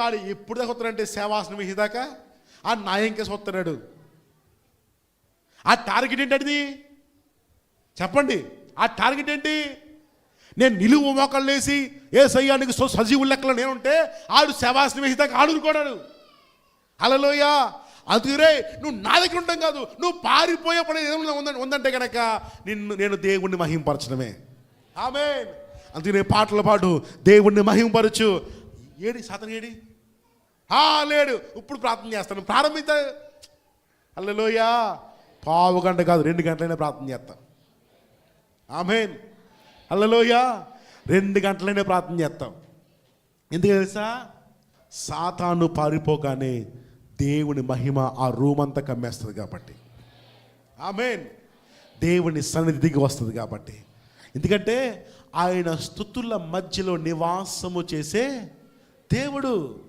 ఆడు ఎప్పుడు దాకా వస్తున్నాడంటే సేవాసనం వేసేదాకా ఆ నాయం కేసు వస్తున్నాడు. ఆ టార్గెట్ ఏంటది చెప్పండి. ఆ టార్గెట్ ఏంటి? నేను నిలువు మోకాళ్ళు వేసి ఏ సయ్యానికి సో సజీవు లెక్కలో నేను ఉంటే ఆడు శవాసనం వేసేదాకా ఆడుకోడాడు అలలోయ అందుకే నువ్వు నా దగ్గర ఉండడం కాదు. నువ్వు పారిపోయే పని ఏదైనా ఉందంటే ఉందంటే కనుక నిన్ను నేను దేవుణ్ణి మహింపరచడమే. ఆమె అందుకనే పాటల పాటు దేవుణ్ణి మహింపరచు. AD సాతను AD? లేడు. ఇప్పుడు ప్రార్థన చేస్తాను. ప్రారంభిస్తా అల్లలోయ పావు గంట కాదు రెండు గంటలైనా ప్రార్థన చేస్తాను ఆమెన్. అల్లలోయా రెండు గంటలైనా ప్రార్థన చేస్తాం. ఎందుకు తెలుసా? సాతాను పారిపోగానే దేవుని మహిమ ఆ రూమ్ అంతా కమ్మేస్తుంది కాబట్టి. ఆమెన్. దేవుని సన్నిధి దిగి వస్తుంది కాబట్టి. ఎందుకంటే ఆయన స్థుతుల మధ్యలో నివాసము చేసే దేవుడు.